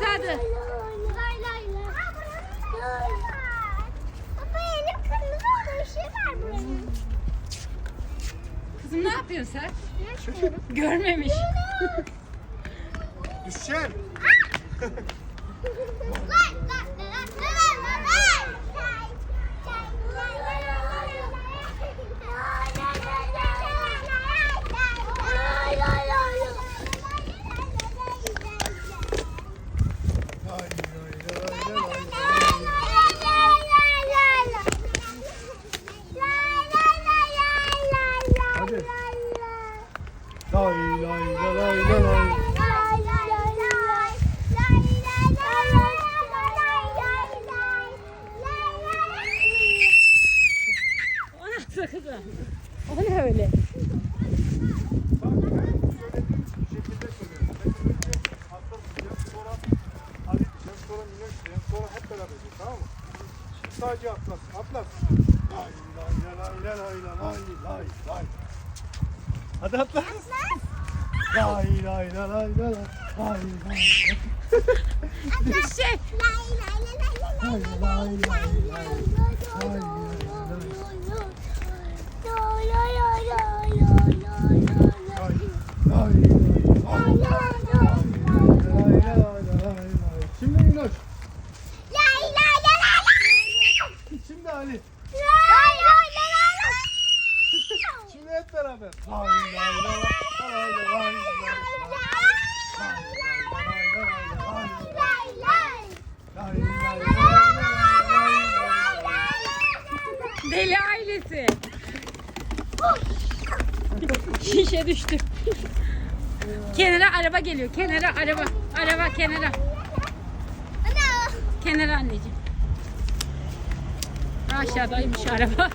başladı. Lay lay lay. Baba elim kırmızı oldu. Bir şey var buranın. Kızım ne yapıyorsun sen? Görmemiş. Lay lay lay lay lay lay. Lay lay lay lay lay. Hadi. Lay lay lay lay lay? O ne öyle? Beraber diyeceğim, tamam mı? Sadece atlas, atlas. Lay lay lay lay lay lay lay lay. Hadi atlas. Lay lay lay lay lay lay lay. Düşecek. Lay Deli ailesi. Şişe düştü. kenara araba geliyor. Kenara araba. Araba kenara. Kenara anneciğim. Aşağıdaymış araba.